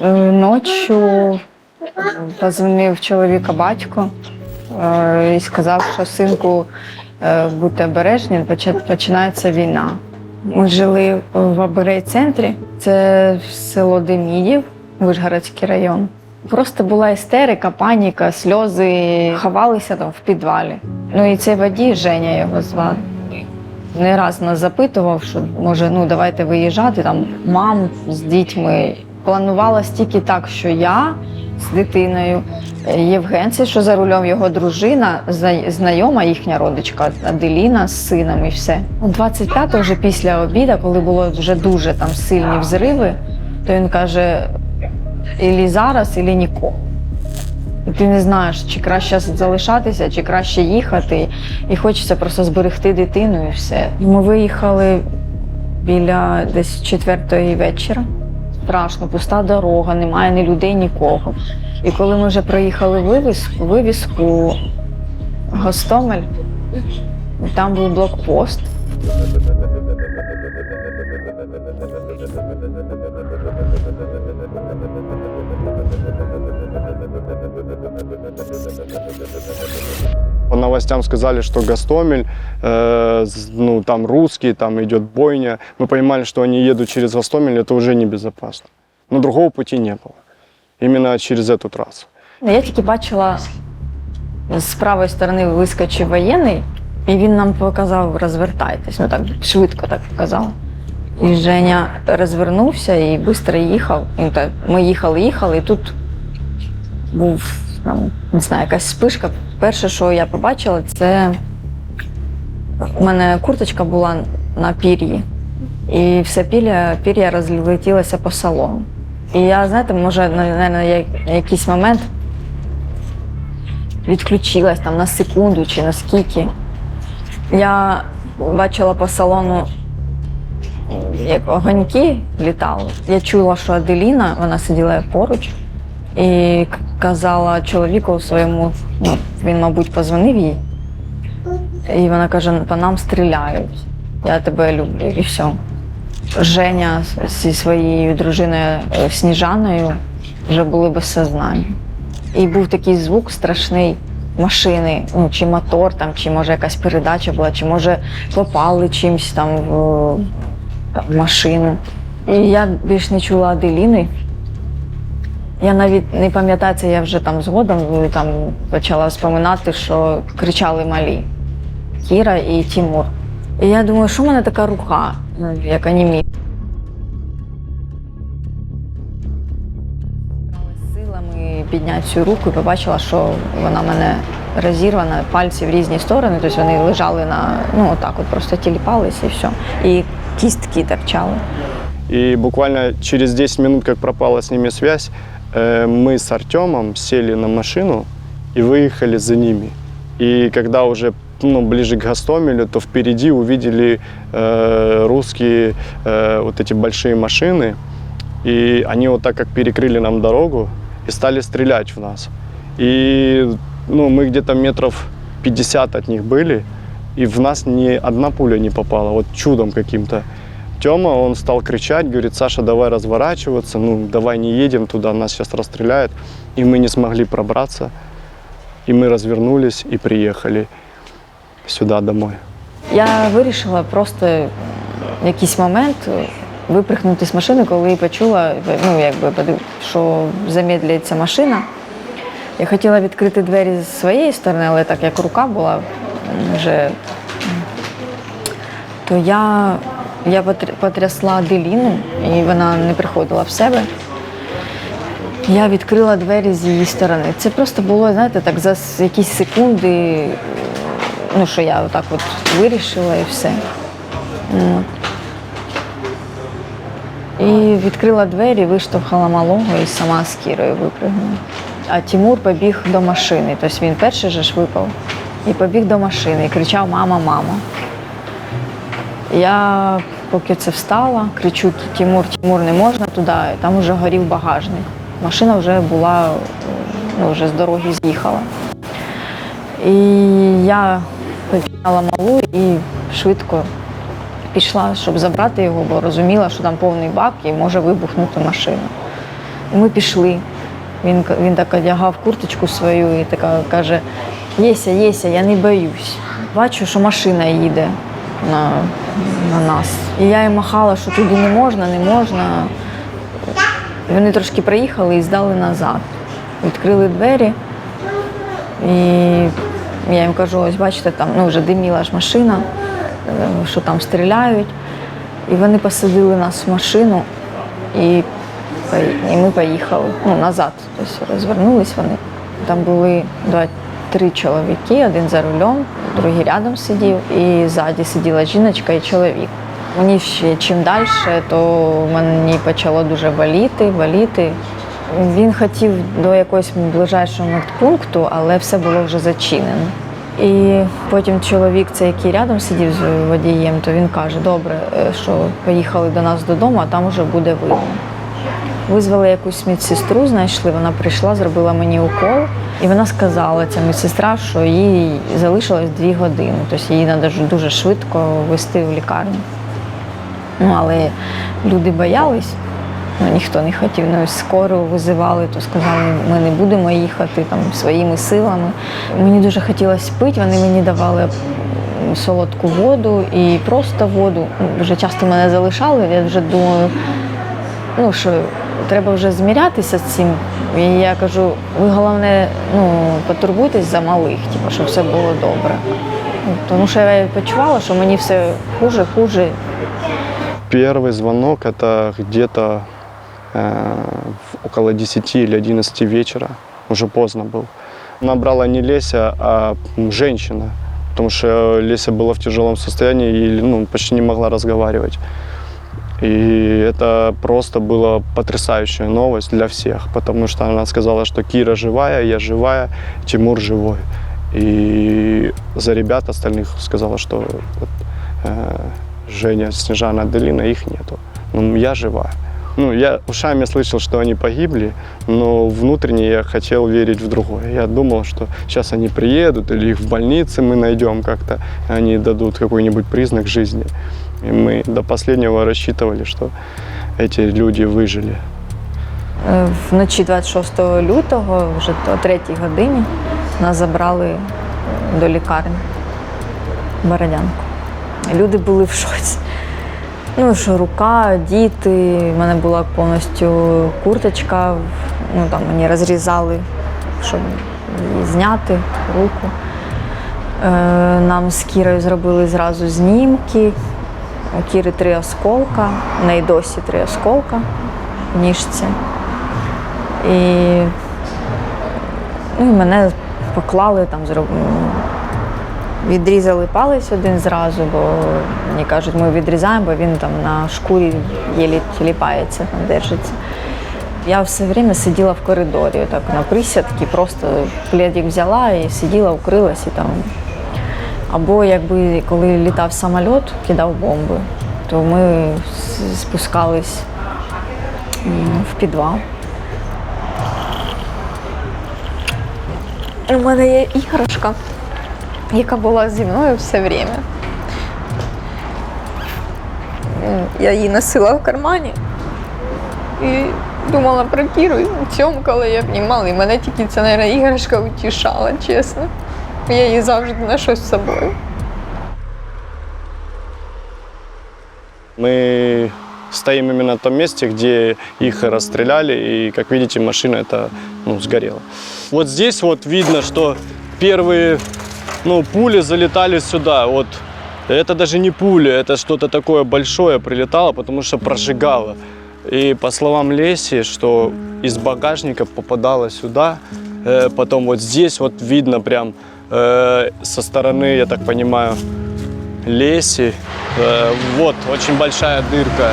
Е, Ночі позвонив чоловіка батько е, і сказав, що синку, е, будьте обережні, починається війна. Ми жили в Аберей-центрі, це село Демідів, Вишгородський район. Просто була істерика, паніка, сльози, ховалися там в підвалі. Ну і цей водій, Женя його звати. Не раз нас запитував, що може, ну давайте виїжджати там мам з дітьми. Планувалось тільки так, що я з дитиною, е, Євген, це що за рулем його дружина, знайома їхня родичка Аделіна з сином і все. У 25-го вже після обіду, коли було вже дуже там сильні взриви, то він каже: ілі зараз, ілі ніколи. І ти не знаєш, чи краще залишатися, чи краще їхати. І хочеться просто зберегти дитину і все. Ми виїхали біля десь четвертої вечора. Страшно, пуста дорога, немає ні людей, нікого. І коли ми вже проїхали вивіску, вивіску Гостомель, там був блокпост. По новостям сказали, что Гастомель, э, з- ну там русские, там идет бойня. Мы понимали, что они едут через Гастомель, это уже небезопасно. Но другого пути не было. Именно через эту трассу. Я тільки бачила з правої сторони вискочив воєнний, і він нам показав розвертайтесь. Ну так швидко так показав. І Женя розвернувся і швидко їхав. І так, ми їхали, їхали, і тут був там, не знаю, якась спишка. Перше, що я побачила, це у мене курточка була на пір'ї. І все пір'я, пір'я розлетілося по салону. І я, знаєте, може, на якийсь момент відключилась там на секунду чи на скільки. Я бачила по салону, як огоньки літали. Я чула, що Аделіна, вона сиділа поруч і казала чоловіку своєму, ну, він, мабуть, позвонив їй. І вона каже: по нам стріляють, я тебе люблю, і все. Женя зі своєю дружиною е, Сніжаною вже були без сознання. І був такий звук страшний машини, ну, чи мотор, там, чи може якась передача була, чи може попали чимось там в, там, в машину. І я більш не чула Аделіни. Я навіть не пам'ятаю, це я вже там згодом е, там, почала вспоминати, що кричали малі Кіра і Тімур. І я думаю, що в мене така рука, ну, як анімі. Силами підняти цю руку і побачила, що вона мене розірвана, пальці в різні сторони, тобто вони лежали на ну отак, от просто тіліпалися і все. І кістки торчали. И буквально через 10 минут, как пропала с ними связь, мы с Артемом сели на машину и выехали за ними. И когда уже ну, ближе к Гастомелю, то впереди увидели э, русские э, вот эти большие машины. И они вот так как перекрыли нам дорогу и стали стрелять в нас. И ну, мы где-то метров 50 от них были, и в нас ни одна пуля не попала, вот чудом каким-то. Тёма, он стал кричать, говорит, Саша, давай разворачиваться, ну, давай не едем туда, нас сейчас расстреляют. И мы не смогли пробраться, и мы развернулись и приехали сюда домой. Я вирішила просто в якийсь момент виприхнути з машини, коли почула, ну якби подив- що замедлюється машина. Я хотіла відкрити двері з своєї сторони, але так як рука була м, вже, то я, я потрясла Деліну, і вона не приходила в себе. Я відкрила двері з її сторони. Це просто було, знаєте, так за якісь секунди, ну, що я отак от вирішила і все. І відкрила двері, виштовхала малого і сама з Кірою випрыгнула. А Тимур побіг до машини. Тобто він перший же ж випав і побіг до машини і кричав Мама, мама. Я поки це встала, кричу Тимур, Тимур, не можна туди. Там вже горів багажник. Машина вже була, ну, вже з дороги з'їхала. І я підняла малу і швидко пішла, щоб забрати його, бо розуміла, що там повний бак і може вибухнути машина. І ми пішли. Він, він так одягав курточку свою і така каже: Єся, Єся, я не боюсь. Бачу, що машина їде на, на нас. І я їм махала, що туди не можна, не можна. Вони трошки приїхали і здали назад. Відкрили двері. І я їм кажу, ось бачите, там ну, вже диміла ж машина, е, що там стріляють. І вони посадили нас в машину і, і ми поїхали ну, назад. Тобто розвернулись вони. Там були два, три чоловіки, один за рулем, другий рядом сидів, і ззаді сиділа жіночка і чоловік. Мені ще чим далі, то мені почало дуже боліти, боліти. Він хотів до якогось ближайшого медпункту, але все було вже зачинено. І потім чоловік, цей, який рядом сидів з водієм, то він каже: добре, е, що поїхали до нас додому, а там вже буде видно. Визвали якусь медсестру, знайшли, вона прийшла, зробила мені укол, і вона сказала, ця медсестра, що їй залишилось дві години. Тобто її треба дуже швидко вести в лікарню. Ну, але люди боялись, ну, ніхто не хотів. Ну, скоро визивали, то сказали, ми не будемо їхати там своїми силами. Мені дуже хотілося пити, вони мені давали солодку воду і просто воду. Вже часто мене залишали, я вже думаю, ну що треба вже змірятися з цим. І я кажу, ви головне, ну, потурбуйтесь за малих, типу, щоб все було добре. Ну, Тому що я почувала, що мені все хуже, хуже. Первый звонок это где-то э, в- около 10 или 11 вечера, уже поздно был. Набрала не Леся, а м, женщина, потому что Леся была в тяжелом состоянии и ну, почти не могла разговаривать. И это просто была потрясающая новость для всех, потому что она сказала, что Кира живая, я живая, Тимур живой. И за ребят остальных сказала, что вот, э, Женя, Снежана, Аделина, их нету. Ну, я жива. Ну, я ушами слышал, что они погибли, но внутренне я хотел верить в другое. Я думал, что сейчас они приедут, или их в больнице мы найдем как-то, они дадут какой-нибудь признак жизни. И мы до последнего рассчитывали, что эти люди выжили. Е, Вночі 26 лютого, вже о 3 годині, нас забрали до лікарні в Бородянку. Люди були в шоці. Ну, що рука, діти, в мене була повністю курточка, ну там мені розрізали, щоб її зняти руку. Е, Нам з Кірою зробили зразу знімки. У Кіри три осколка, в неї досі три осколка в ніжці. І, ну, і мене поклали там, зроб... відрізали палець один зразу, бо мені кажуть, ми відрізаємо, бо він там на шкурі єлі тіліпається, там держиться. Я все время сиділа в коридорі, так на присядки, просто пледик взяла і сиділа, укрилась і там. Або якби коли літав самоліт, кидав бомби, то ми спускались в підвал. У мене є іграшка, яка була зі мною все время. Я її носила в кармані і думала про Кіру, і цьомкала, я обнімала, і мене тільки ця наверное, іграшка утішала, чесно. Я її завжди ношу з собою. Мы стоим именно в том месте, где их расстреляли, и, как видите, машина это ну, сгорела. Вот здесь вот видно, что первые ну, пули залетали сюда. Вот это даже не пули, это что-то такое большое прилетало, потому что прожигало. И по словам Леси, что из багажника попадало сюда, э, потом вот здесь вот видно прям э, со стороны, я так понимаю, Леси. Э, вот, очень большая дырка.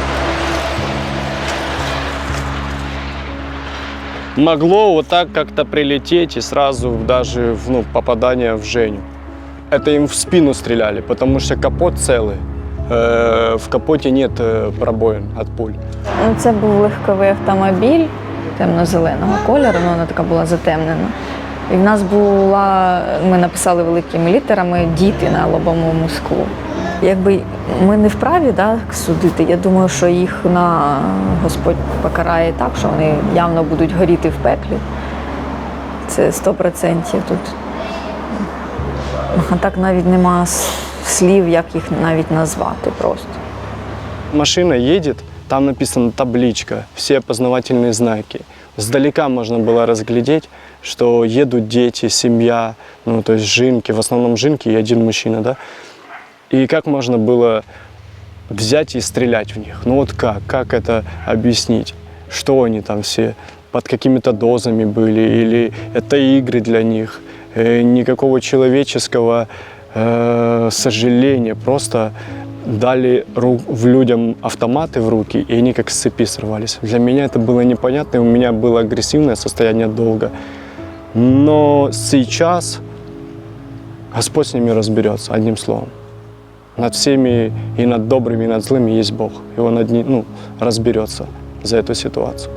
Могло вот так как-то прилететь и сразу даже в, ну, попадание в Женю. Это им в спину стреляли, потому что капот целый. Э, в капоте нет э, пробоин от пуль. Ну, це був легковий автомобіль темно-зеленого кольору, ну, вона така була затемнена. І в нас була, ми написали великими літерами діти на лобовому склу. Якби ми не вправі да, судити, я думаю, що їх на Господь покарає так, що вони явно будуть горіти в пеклі. Це 100% тут. А так навіть нема слів, як їх навіть назвати просто. Машина едет, там написана табличка, все опознавательные знаки. Сдалека можно было разглядеть, что едут дети, семья, ну то есть жинки, в основном жинки и один мужчина, да. И как можно было взять и стрелять в них? Ну вот как? Как это объяснить? Что они там все под какими-то дозами были? Или это игры для них? Э, Никакого человеческого э, сожаления, просто дали ру- в людям автоматы в руки, и они как с цепи срывались. Для меня это было непонятно, и у меня было агрессивное состояние долго. Но сейчас Господь с ними разберется, одним словом. Над всеми, и над добрыми, и над злыми есть Бог. И Он одни, ну, разберется за эту ситуацию.